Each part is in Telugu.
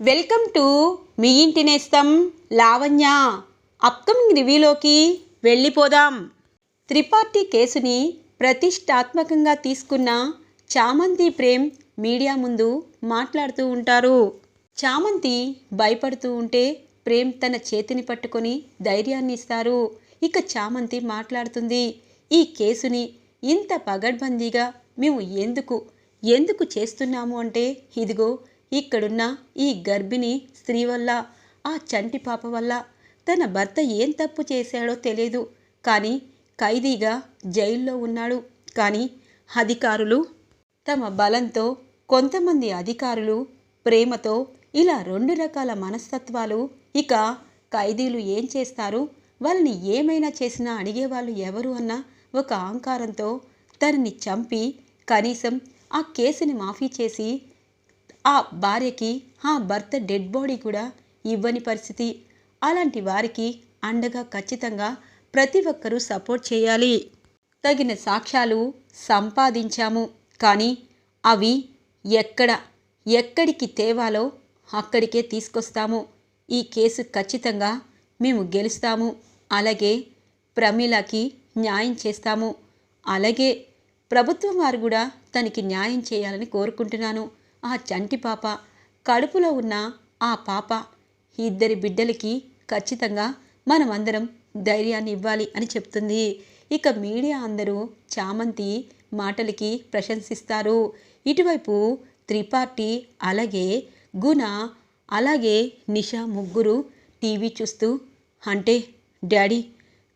వెల్కమ్ టు మీ ఇంటి నేస్తం లావణ్య. అప్కమింగ్ రివ్యూలోకి వెళ్ళిపోదాం. త్రిపార్టీ కేసుని ప్రతిష్టాత్మకంగా తీసుకున్న చామంతి ప్రేమ్ మీడియా ముందు మాట్లాడుతూ ఉంటారు. చామంతి భయపడుతూ ఉంటే ప్రేమ్ తన చేతిని పట్టుకొని ధైర్యాన్ని ఇస్తారు. ఇక చామంతి మాట్లాడుతుంది ఈ కేసుని ఇంత పగడ్బందీగా మేము ఎందుకు ఎందుకు చేస్తున్నాము అంటే ఇదిగో ఇక్కడున్న ఈ గర్భిణి స్త్రీ వల్ల ఆ చంటి పాప వల్ల తన భర్త ఏం తప్పు చేశాడో తెలియదు కానీ ఖైదీగా జైల్లో ఉన్నాడు. కానీ అధికారులు తమ బలంతో కొంతమంది అధికారులు ప్రేమతో ఇలా రెండు రకాల మనస్తత్వాలు ఇక ఖైదీలు ఏం చేస్తారు వాళ్ళని ఏమైనా చేసినా అడిగేవాళ్ళు ఎవరు అన్న ఒక అహంకారంతో తనని చంపి కనీసం ఆ కేసుని మాఫీ చేసి ఆ భార్యకి ఆ భర్త డెడ్ బాడీ కూడా ఇవ్వని పరిస్థితి. అలాంటి వారికి అండగా ఖచ్చితంగా ప్రతి ఒక్కరూ సపోర్ట్ చేయాలి. తగిన సాక్ష్యాలు సంపాదించాము. కానీ అవి ఎక్కడ ఎక్కడికి తేవాలో అక్కడికే తీసుకొస్తాము. ఈ కేసు ఖచ్చితంగా మేము గెలుస్తాము. అలాగే ప్రమీలకి న్యాయం చేస్తాము. అలాగే ప్రభుత్వం వారు కూడా తనకి న్యాయం చేయాలని కోరుకుంటున్నాను. ఆ చంటి పాప కడుపులో ఉన్న ఆ పాప ఇద్దరి బిడ్డలకి ఖచ్చితంగా మనమందరం ధైర్యాన్ని ఇవ్వాలి అని చెప్తుంది. ఇక మీడియా అందరూ చామంతి మాటలకి ప్రశంసిస్తారు. ఇటువైపు త్రిపాఠి అలాగే గుణ అలాగే నిషా ముగ్గురు టీవీ చూస్తూ అంటే డాడీ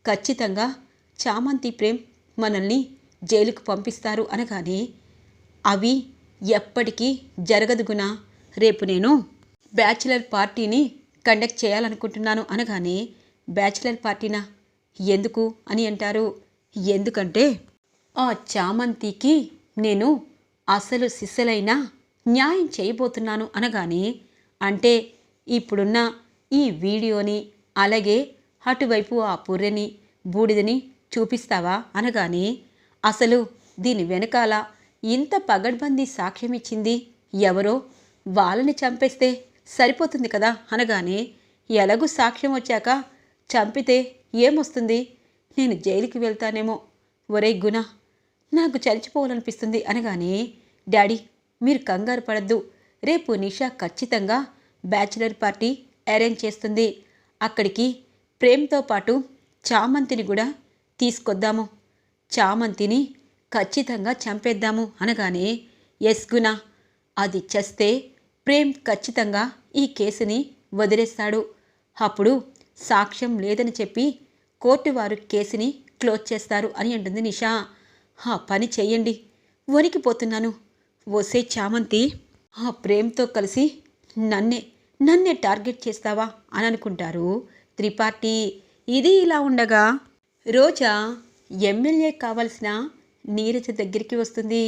ఖచ్చితంగా చామంతి ప్రేమ్ మనల్ని జైలుకు పంపిస్తారు అనగానే అవి ఎప్పటికీ జరగదు గుణ రేపు నేను బ్యాచిలర్ పార్టీని కండక్ట్ చేయాలనుకుంటున్నాను అనగానే బ్యాచిలర్ పార్టీనా? ఎందుకు అని అంటారు. ఎందుకంటే ఆ చామంతికి నేను అసలు సిస్సలైన న్యాయం చేయబోతున్నాను అనగానే అంటే ఇప్పుడున్న ఈ వీడియోని అలాగే అటువైపు ఆ పుర్రెని బూడిదని చూపిస్తావా అనగానే అసలు దీని వెనకాల ఇంత పగడ్బందీ సాక్ష్యం ఇచ్చింది ఎవరో? వాళ్ళని చంపేస్తే సరిపోతుంది కదా అనగానే ఎలాగూ సాక్ష్యం వచ్చాక చంపితే ఏమొస్తుంది? నేను జైలుకి వెళ్తానేమో. ఒరే గుణ నాకు చచ్చిపోవాలనిపిస్తుంది అనగానే డాడీ మీరు కంగారు పడద్దు. రేపు నిషా ఖచ్చితంగా బ్యాచిలర్ పార్టీ అరేంజ్ చేస్తుంది. అక్కడికి ప్రేమ్తో పాటు చామంతిని కూడా తీసుకొద్దాము. చామంతిని ఖచ్చితంగా చంపేద్దాము అనగానే ఎస్ గుణ అది చేస్తే ప్రేమ్ ఖచ్చితంగా ఈ కేసుని వదిలేస్తాడు. అప్పుడు సాక్ష్యం లేదని చెప్పి కోర్టు వారు కేసుని క్లోజ్ చేస్తారు అని అంటుంది నిషా. ఆ పని చెయ్యండి వణికిపోతున్నాను. వసే చామంతి ఆ ప్రేమ్తో కలిసి నన్నే నన్నే టార్గెట్ చేస్తావా? అని అనుకుంటారు త్రిపాఠి. ఇది ఇలా ఉండగా రోజా ఎమ్మెల్యే కావలసిన నీరజ దగ్గరికి వస్తుంది.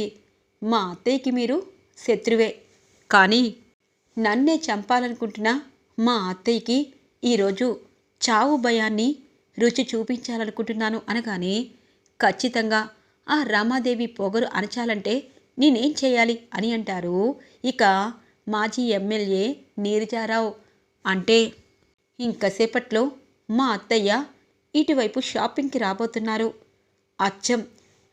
మా అత్తయ్యకి మీరు శత్రువే. కానీ నన్నే చంపాలనుకుంటున్న మా అత్తయ్యకి ఈరోజు చావు భయాన్ని రుచి చూపించాలనుకుంటున్నాను అనగానే ఖచ్చితంగా ఆ రామాదేవి పొగరు అణచాలంటే నేనేం చేయాలి అని అంటారు. ఇక మాజీ ఎమ్మెల్యే నీరజారావు అంటే ఇంకసేపట్లో మా అత్తయ్య ఇటువైపు షాపింగ్కి రాబోతున్నారు. అచ్చం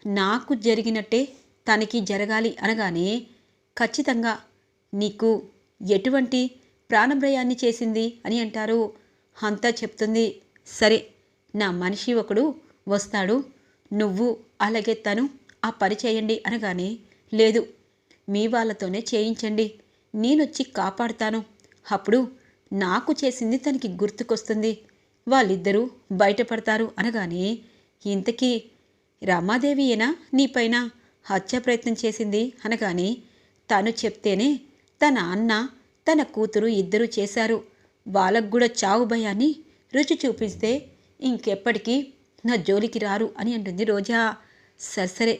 నాకు జరిగినట్టే తనకి జరగాలి అనగానే ఖచ్చితంగా నీకు ఎటువంటి ప్రాణభయాన్ని చేసింది అని అంటారు. అంతా చెప్తుంది. సరే నా మనిషి ఒకడు వస్తాడు. నువ్వు అలాగే తను ఆ పని చేయండి అనగానే లేదు మీ వాళ్ళతోనే చేయించండి. నేనొచ్చి కాపాడుతాను. అప్పుడు నాకు చేసింది తనకి గుర్తుకొస్తుంది. వాళ్ళిద్దరూ బయటపడతారు అనగానే ఇంతకీ రమాదేవియేనా నీపైన హత్య ప్రయత్నం చేసింది అనగానే తను చెప్తేనే తన అన్న తన కూతురు ఇద్దరూ చేశారు. వాళ్ళకు కూడా చావు భయాన్ని రుచి చూపిస్తే ఇంకెప్పటికీ నా జోలికి రారు అని అంటుంది రోజా. సరే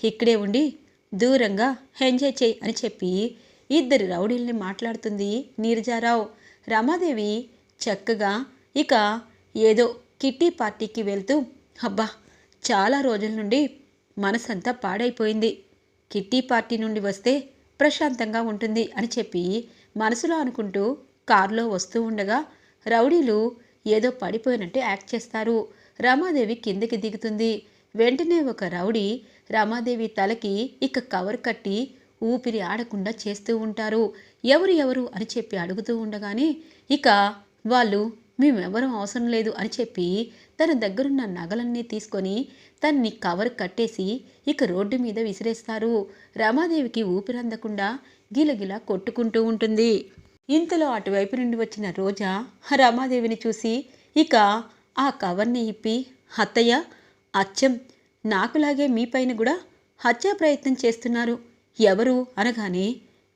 ఇక్కడే ఉండి దూరంగా ఎంజాయ్ చేయి అని చెప్పి ఇద్దరు రౌడీల్ని మాట్లాడుతుంది నీరజారావు. రమాదేవి చక్కగా ఇక ఏదో కిట్టి పార్టీకి వెళ్తూ అబ్బా చాలా రోజుల నుండి మనసంతా పాడైపోయింది. కిట్టి పార్టీ నుండి వస్తే ప్రశాంతంగా ఉంటుంది అని చెప్పి మనసులో అనుకుంటూ కారులో వస్తూ ఉండగా రౌడీలు ఏదో పడిపోయినట్టు యాక్ట్ చేస్తారు. రమాదేవి కిందకి దిగుతుంది. వెంటనే ఒక రౌడీ రమాదేవి తలకి ఇక కవర్ కట్టి ఊపిరి ఆడకుండా చేస్తూ ఉంటారు. ఎవరు ఎవరు అని చెప్పి అడుగుతూ ఉండగానే ఇక వాళ్ళు మేమెవరం అవసరం లేదు అని చెప్పి తన దగ్గరున్న నగలన్నీ తీసుకొని తన్ని కవర్ కట్టేసి ఇక రోడ్డు మీద విసిరేస్తారు. రమాదేవికి ఊపిరందకుండా గిలగిలా కొట్టుకుంటూ ఉంటుంది. ఇంతలో అటువైపు నుండి వచ్చిన రోజా రమాదేవిని చూసి ఇక ఆ కవర్ని ఇప్పి అత్తయ్య అచ్చం నాకులాగే మీ పైన కూడా హత్యా ప్రయత్నం చేస్తున్నారు. ఎవరు? అనగానే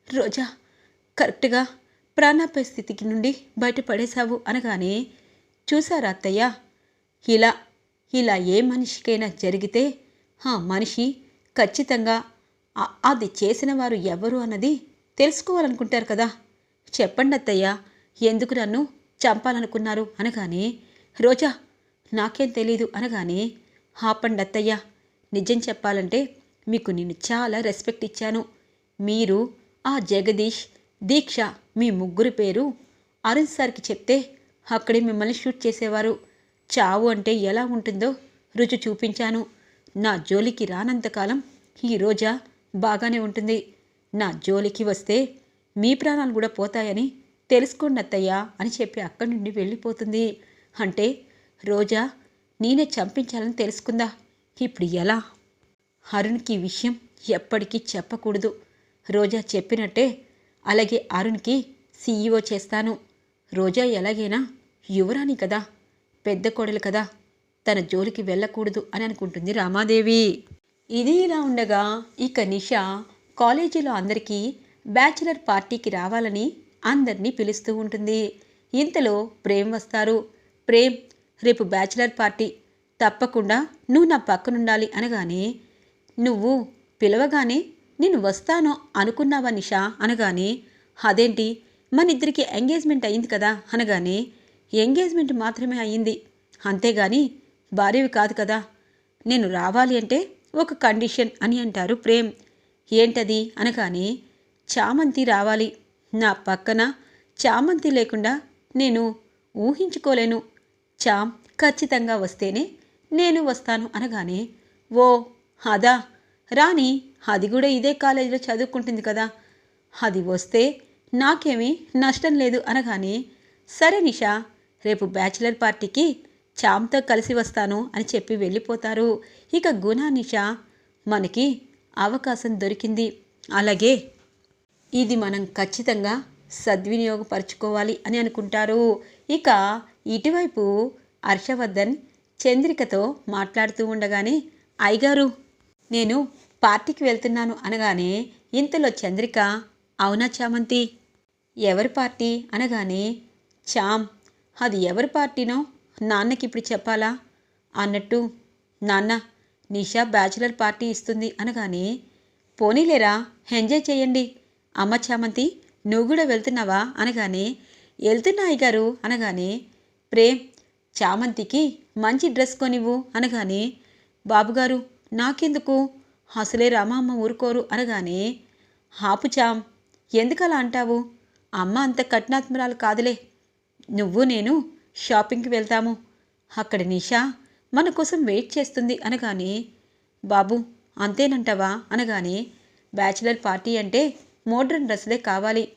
రోజా కరెక్ట్గా ప్రాణాపాయ స్థితికి నుండి బయటపడేశావు అనగానే చూసారా అత్తయ్య? ఇలా ఇలా ఏ మనిషికైనా జరిగితే ఆ మనిషి ఖచ్చితంగా అది చేసిన వారు ఎవరు అన్నది తెలుసుకోవాలనుకుంటారు కదా. చెప్పండి అత్తయ్య ఎందుకు నన్ను చంపాలనుకున్నారు అనగానే రోజా నాకేం తెలీదు అనగానే ఆపండి అత్తయ్య నిజం చెప్పాలంటే మీకు నేను చాలా రెస్పెక్ట్ ఇచ్చాను. మీరు ఆ జగదీష్ దీక్ష మీ ముగ్గురు పేరు అరుణ్ సార్కి చెప్తే అక్కడే మిమ్మల్ని షూట్ చేసేవారు. చావు అంటే ఎలా ఉంటుందో రుచి చూపించాను. నా జోలికి రానంతకాలం ఈ రోజా బాగానే ఉంటుంది. నా జోలికి వస్తే మీ ప్రాణాలు కూడా పోతాయని తెలుసుకోండి అత్తయ్యా అని చెప్పి అక్కడి నుండి వెళ్ళిపోతుంది. అంటే రోజా నేనే చంపించాలని తెలుసుకుందా? ఇప్పుడు ఎలా? అరుణ్కి ఈ విషయం ఎప్పటికీ చెప్పకూడదు. రోజా చెప్పినట్టే అలాగే అరుణ్కి సీఈఓ చేస్తాను. రోజా ఎలాగైనా యువరాణి కదా పెద్ద కోడలు కదా తన జోలికి వెళ్ళకూడదు అని అనుకుంటుంది రామాదేవి. ఇది ఇలా ఉండగా ఇక నిష కాలేజీలో అందరికీ బ్యాచిలర్ పార్టీకి రావాలని అందరినీ పిలుస్తూ ఉంటుంది. ఇంతలో ప్రేమ్ వస్తారు. ప్రేమ్ రేపు బ్యాచిలర్ పార్టీ తప్పకుండా నువ్వు నా పక్కనుండాలి అనగానే నువ్వు పిలవగానే నేను వస్తాను అనుకున్నావా నిషా? అనగానే అదేంటి? మన ఇద్దరికి ఎంగేజ్మెంట్ అయింది కదా? అనగానే ఎంగేజ్మెంట్ మాత్రమే అయ్యింది అంతేగాని భార్యవి కాదు కదా? నేను రావాలి అంటే ఒక కండిషన్ అని అంటారు ప్రేమ్. ఏంటది? అనగానే చామంతి రావాలి. నా పక్కన చామంతి లేకుండా నేను ఊహించుకోలేను. చామ్ ఖచ్చితంగా వస్తేనే నేను వస్తాను అనగానే ఓ అదా రాని అది కూడా ఇదే కాలేజీలో చదువుకుంటుంది కదా. అది వస్తే నాకేమీ నష్టం లేదు అనగానే సరే నిషా రేపు బ్యాచిలర్ పార్టీకి చామ్తో కలిసి వస్తాను అని చెప్పి వెళ్ళిపోతారు. ఇక గుణ నిషా మనకి అవకాశం దొరికింది. అలాగే ఇది మనం ఖచ్చితంగా సద్వినియోగపరచుకోవాలి అని అనుకుంటారు. ఇక ఇటువైపు హర్షవర్ధన్ చంద్రికతో మాట్లాడుతూ ఉండగానే అయ్యగారు నేను పార్టీకి వెళ్తున్నాను అనగానే ఇంతలో చంద్రిక అవునా చామంతి? ఎవరి పార్టీ? అనగానే చామ్. అది ఎవరి పార్టీనో? నాన్నకి ఇప్పుడు చెప్పాలా? అన్నట్టు నాన్న నిషా బ్యాచులర్ పార్టీ ఇస్తుంది అనగానే పోనీలేరా ఎంజాయ్ చేయండి. అమ్మ చామంతి నువ్వు కూడా వెళ్తున్నావా? అనగానే వెళ్తున్నాయి గారు అనగానే ప్రేమ్ చామంతికి మంచి డ్రెస్ కొనివ్వు. అనగానే బాబుగారు నాకెందుకు? అసలే రామమ్మ ఊరుకోరు అనగానే హాపుచాం చామ్ ఎందుకలా అంటావు? అమ్మ అంత కఠినాత్మరాలు కాదులే. నువ్వు నేను షాపింగ్కి వెళ్తాము. అక్కడ నిషా మన కోసం వెయిట్ చేస్తుంది అనగానే బాబు అంతేనంటావా? అనగానే బ్యాచిలర్ పార్టీ అంటే మోడ్రన్ డ్రెస్లే కావాలి.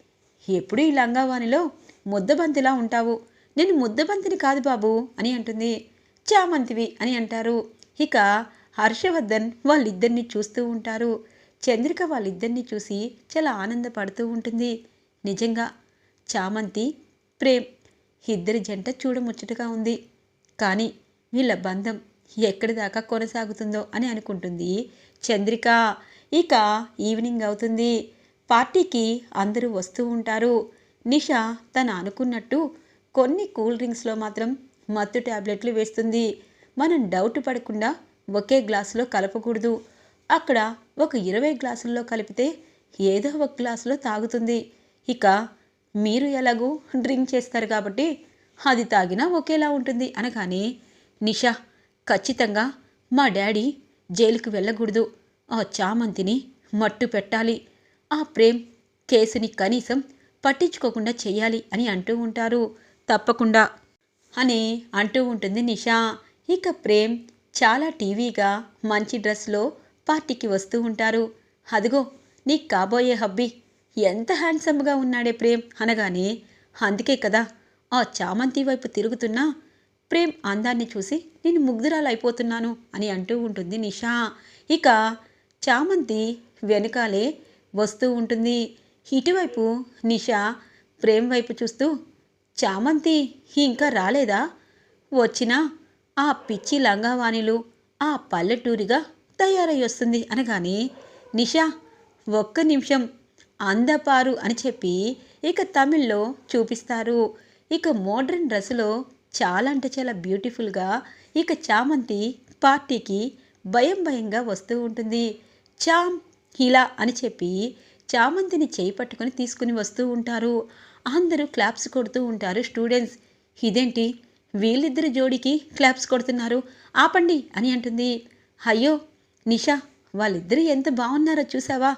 ఎప్పుడు ఈ లంగావాణిలో ముద్దబంతిలా ఉంటావు? నేను ముద్దబంతిని కాదు బాబు అని అంటుంది. చామంతివి అని అంటారు. ఇక హర్షవర్ధన్ వాళ్ళిద్దరిని చూస్తూ ఉంటారు. చంద్రిక వాళ్ళిద్దరిని చూసి చాలా ఆనందపడుతూ ఉంటుంది. నిజంగా చామంతి ప్రేమ్ ఇద్దరి జంట చూడముచ్చటగా ఉంది. కానీ వీళ్ళ బంధం ఎక్కడి దాకా కొనసాగుతుందో అని అనుకుంటుంది చంద్రిక. ఇక ఈవినింగ్ అవుతుంది. పార్టీకి అందరూ వస్తూ ఉంటారు. నిషా తను అనుకున్నట్టు కొన్ని కూల్ డ్రింక్స్లో మాత్రం మత్తు ట్యాబ్లెట్లు వేస్తుంది. మనం డౌట్ పడకుండా ఒకే గ్లాసులో కలపకూడదు. అక్కడ ఒక ఇరవై గ్లాసుల్లో కలిపితే ఏదో ఒక గ్లాసులో తాగుతుంది. ఇక మీరు ఎలాగూ డ్రింక్ చేస్తారు కాబట్టి అది తాగినా ఒకేలా ఉంటుంది అనగానే నిషా ఖచ్చితంగా మా డాడీ జైలుకు వెళ్ళకూడదు. ఆ చామంతిని మట్టు పెట్టాలి. ఆ ప్రేమ్ కేసుని కనీసం పట్టించుకోకుండా చేయాలి అని అంటూ ఉంటారు. తప్పకుండా. అని అంటూ ఉంటుంది నిషా. ఇక ప్రేమ్ చాలా టీవీగా మంచి డ్రెస్లో పార్టీకి వస్తూ ఉంటారు. అదిగో నీకు కాబోయే హబ్బీ. ఎంత హ్యాండ్సమ్గా ఉన్నాడే ప్రేమ్ అనగానే అందుకే కదా ఆ చామంతి వైపు తిరుగుతున్నా ప్రేమ్ అందాన్ని చూసి నేను ముగ్ధురాలైపోతున్నాను అని అంటూ ఉంటుంది నిషా. ఇక చామంతి వెనకాలే వస్తూ ఉంటుంది. ఇటువైపు నిషా ప్రేమ్ వైపు చూస్తూ చామంతి ఇంకా రాలేదా? వచ్చినా ఆ పిచ్చి లంగావాణిలు ఆ పల్లెటూరిగా తయారై వస్తుంది అనగానే నిషా ఒక్క నిమిషం అందపారు అని చెప్పి ఇక తమిళ్ళో చూపిస్తారు. ఇక మోడ్రన్ డ్రెస్సులో చాలా అంటే చాలా బ్యూటిఫుల్గా ఇక చామంతి పార్టీకి భయం భయంగా వస్తూ ఉంటుంది. చామ్ ఇలా అని చెప్పి చామంతిని చేయి పట్టుకొని తీసుకుని వస్తూ ఉంటారు. అందరూ క్లాప్స్ కొడుతూ ఉంటారు స్టూడెంట్స్. ఇదేంటి? వీళ్ళిద్దరి జోడికి క్లాప్స్ కొడుతున్నారు. ఆపండి అని అంటుంది. అయ్యో నిషా వాళ్ళిద్దరూ ఎంత బాగున్నారో చూసావా?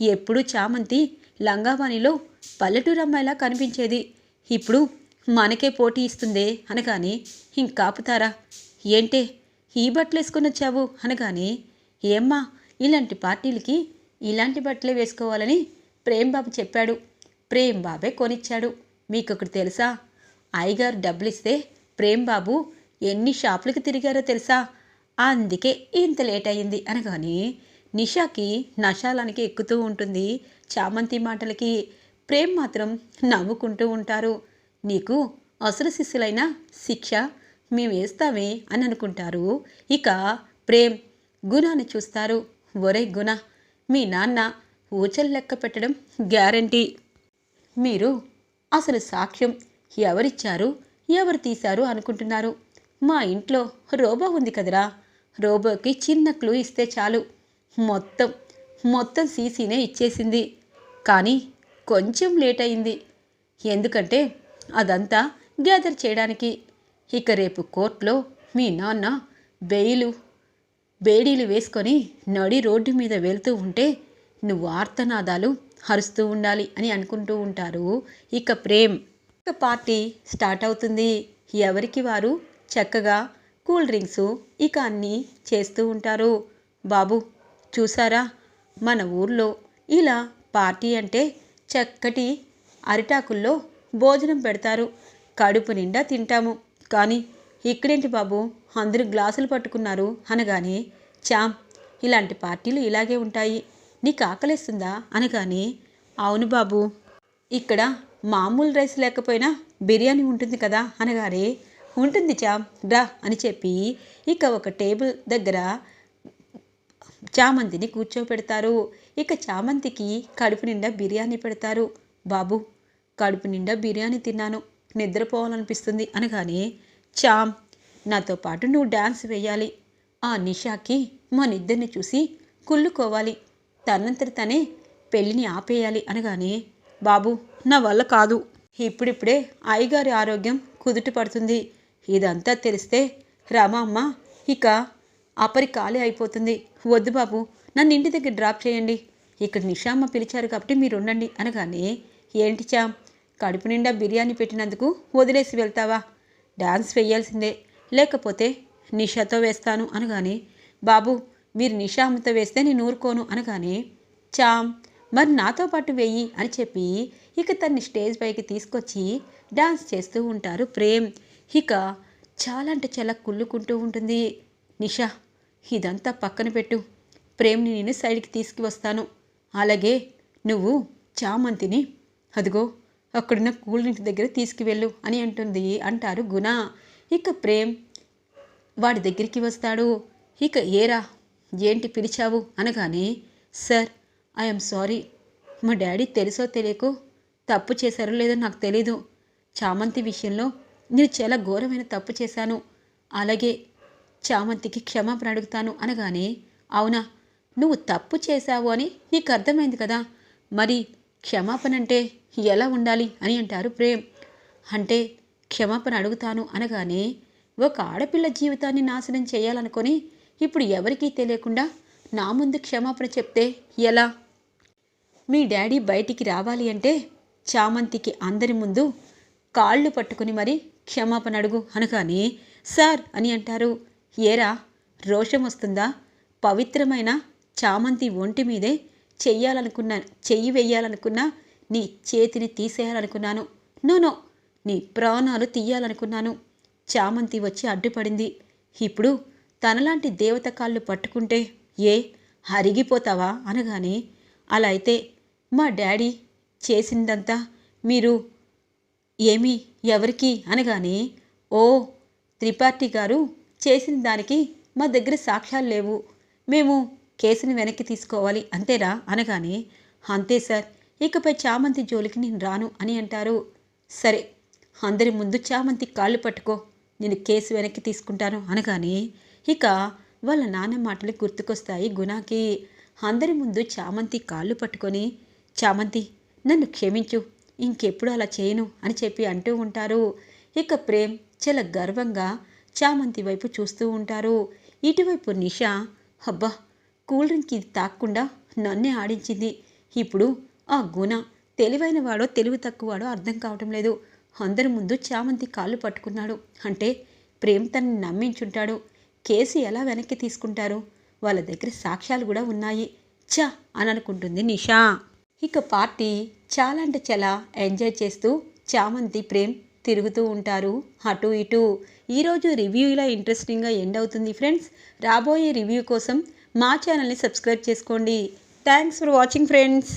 ఎప్పుడు చామంతి లంగావాణిలో పల్లెటూరు అమ్మాయిలా కనిపించేది. ఇప్పుడు మనకే పోటీ ఇస్తుందే అనగానే ఇంకాపుతారా ఏంటే ఈ బట్టలు వేసుకుని వచ్చావు? అనగానే ఏమ్మా ఇలాంటి పార్టీలకి ఇలాంటి బట్టలే వేసుకోవాలని ప్రేమ్ బాబు చెప్పాడు. ప్రేమ్ బాబే కొనిచ్చాడు. మీకు తెలుసా? అయ్యగారు డబ్బులు ఇస్తే ప్రేమ్ బాబు ఎన్ని షాపులకి తిరిగారో తెలుసా? అందుకే ఇంత లేట్ అయింది అనగానే నిషాకి నషాలానికి ఎక్కుతూ ఉంటుంది. చామంతి మాటలకి ప్రేమ్ మాత్రం నవ్వుకుంటూ ఉంటారు. నీకు అసలు శిష్యులైన శిక్ష మేము వేస్తామే అని అనుకుంటారు. ఇక ప్రేమ్ గుణాన్ని చూస్తారు. ఒరే గుణ మీ నాన్న ఊచలు లెక్క పెట్టడం గ్యారంటీ. మీరు అసలు సాక్ష్యం ఎవరిచ్చారు? ఎవరు తీశారు అనుకుంటున్నారు? మా ఇంట్లో రోబో ఉంది కదరా. రోబోకి చిన్న క్లూ ఇస్తే చాలు. మొత్తం మొత్తం సీసీనే ఇచ్చేసింది. కానీ కొంచెం లేట్ అయింది. ఎందుకంటే అదంతా గ్యాదర్ చేయడానికి. ఇక రేపు కోర్టులో మీ నాన్న బెయిలు బేడీలు వేసుకొని నడి రోడ్డు మీద వెళ్తూ ఉంటే నువ్వు ఆర్తనాదాలు హరుస్తూ ఉండాలి అని అనుకుంటూ ఉంటారు. ఇక ప్రేమ్ పార్టీ స్టార్ట్ అవుతుంది. ఎవరికి వారు చక్కగా కూల్ డ్రింక్స్ ఇక అన్నీ చేస్తూ ఉంటారు. బాబు చూసారా? మన ఊర్లో ఇలా పార్టీ అంటే చక్కటి అరిటాకుల్లో భోజనం పెడతారు. కడుపు నిండా తింటాము. కానీ ఇక్కడేంటి బాబు? అందరూ గ్లాసులు పట్టుకున్నారు అనగానే చామ్ ఇలాంటి పార్టీలు ఇలాగే ఉంటాయి. నీకు ఆకలిస్తుందా? అనగానే అవును బాబు. ఇక్కడ మామూలు రైస్ లేకపోయినా బిర్యానీ ఉంటుంది కదా అనగానే ఉంటుంది చామ్ రా అని చెప్పి ఇక ఒక టేబుల్ దగ్గర చామంతిని కూర్చోపెడతారు ఇక చామంతికి కడుపు నిండా బిర్యానీ పెడతారు. బాబు కడుపు నిండా బిర్యానీ తిన్నాను. నిద్రపోవాలనిపిస్తుంది అనగానే చామ్ నాతో పాటు నువ్వు డ్యాన్స్ వేయాలి. ఆ నిషాకి మనిద్దరిని చూసి కుళ్ళుకోవాలి. తనంతట తనే పెళ్ళిని ఆపేయాలి అనగానే బాబు నా వల్ల కాదు. ఇప్పుడిప్పుడే అయ్యగారి ఆరోగ్యం కుదుట పడుతుంది. ఇదంతా తెలిస్తే రామమ్మ ఇక అపరి ఖాళీ అయిపోతుంది. వద్దు బాబు నన్ను ఇంటి దగ్గర డ్రాప్ చేయండి. ఇక్కడ నిషామ్మ పిలిచారు కాబట్టి మీరు ఉండండి అనగానే ఏంటి చామ్ కడుపు నిండా బిర్యానీ పెట్టినందుకు వదిలేసి వెళ్తావా? డాన్స్ వేయాల్సిందే లేకపోతే నిషాతో వేస్తాను అనగానే బాబు మీరు నిషామ్మతో వేస్తే నేను ఊరుకోను అనగానే చామ్ మరి నాతో పాటు వెయ్యి అని చెప్పి ఇక తన్ని స్టేజ్ పైకి తీసుకొచ్చి డాన్స్ చేస్తూ ఉంటారు ప్రేమ్. ఇక చాలా అంటే చాలా కుళ్ళుకుంటూ ఉంటుంది. నిషా ఇదంతా పక్కన పెట్టు. ప్రేమ్ని నేను సైడ్కి తీసుకువస్తాను. అలాగే నువ్వు చామంతిని అదిగో అక్కడున్న కూల్ డ్రింక్ దగ్గర తీసుకువెళ్ళు అని అంటుంది అంటారు గుణ. ఇక ప్రేమ్ వాడి దగ్గరికి వస్తాడు. ఇక ఏరా ఏంటి పిలిచావు? అనగానే సార్ ఐఎమ్ సారీ. మా డాడీ తెలుసో తెలియకో తప్పు చేశారో లేదో నాకు తెలీదు. చామంతి విషయంలో నేను చాలా ఘోరమైన తప్పు చేశాను. అలాగే చామంతికి క్షమాపణ అడుగుతాను అనగానే అవునా నువ్వు తప్పు చేశావు అని నీకు అర్థమైంది కదా. మరి క్షమాపణ అంటే ఎలా ఉండాలి అని అంటారు ప్రేమ్. అంటే క్షమాపణ అడుగుతాను అనగానే ఒక ఆడపిల్ల జీవితాన్ని నాశనం చేయాలనుకొని ఇప్పుడు ఎవరికీ తెలియకుండా నా ముందు క్షమాపణ చెప్తే ఎలా? మీ డాడీ బయటికి రావాలి అంటే చామంతికి అందరి ముందు కాళ్ళు పట్టుకుని మరి క్షమాపణ అడుగు. అనగానే సార్ అని అంటారు. ఏరా రోషం వస్తుందా? పవిత్రమైన చామంతి ఒంటి మీదే చెయ్యాలనుకున్నా చెయ్యి వెయ్యాలనుకున్నా నీ చేతిని తీసేయాలనుకున్నాను. నోనో నీ ప్రాణాలు తీయాలనుకున్నాను. చామంతి వచ్చి అడ్డుపడింది. ఇప్పుడు తనలాంటి దేవత కాళ్ళు పట్టుకుంటే ఏ హరిగిపోతావా అనగానే అలా అయితే మా డాడీ చేసిందంతా మీరు ఏమి ఎవరికి అనగానే ఓ త్రిపాఠి గారు చేసిన దానికి మా దగ్గర సాక్ష్యాలు లేవు. మేము కేసుని వెనక్కి తీసుకోవాలి అంతేరా అనగానే అంతే సార్ ఇకపై చామంతి జోలికి నేను రాను అని అంటారు. సరే అందరి ముందు చామంతి కాళ్ళు పట్టుకో నేను కేసు వెనక్కి తీసుకుంటాను అనగానే ఇక వాళ్ళ నాన్న మాటలు గుర్తుకొస్తాయి గుణాకి. అందరి ముందు చామంతి కాళ్ళు పట్టుకొని చామంతి నన్ను క్షమించు ఇంకెప్పుడు అలా చేయను అని చెప్పి అంటూ ఉంటారు. ఇక ప్రేమ్ చాలా గర్వంగా చామంతి వైపు చూస్తూ ఉంటారు. ఇటువైపు నిషా అబ్బా కూల్ డ్రింక్ ఇది తాక్కుండా నన్నే ఆడించింది. ఇప్పుడు ఆ గుణ తెలివైన వాడో తెలివి తక్కువవాడో అర్థం కావటం లేదు. అందరి ముందు చామంతి కాళ్ళు పట్టుకున్నాడు. అంటే ప్రేమ్ తనని నమ్మించుంటాడు. కేసు ఎలా వెనక్కి తీసుకుంటారు? వాళ్ళ దగ్గర సాక్ష్యాలు కూడా ఉన్నాయి. చా అని అనుకుంటుంది నిషా. ఇక పార్టీ చాలా అంటే చాలా ఎంజాయ్ చేస్తూ చామంతి ప్రేమ్ తిరుగుతూ ఉంటారు. అటు ఇటు. ఈరోజు రివ్యూ ఇలా ఇంట్రెస్టింగ్గా ఎండ్ అవుతుంది ఫ్రెండ్స్. రాబోయే రివ్యూ కోసం మా ఛానల్ని సబ్స్క్రైబ్ చేసుకోండి. Thanks for watching friends.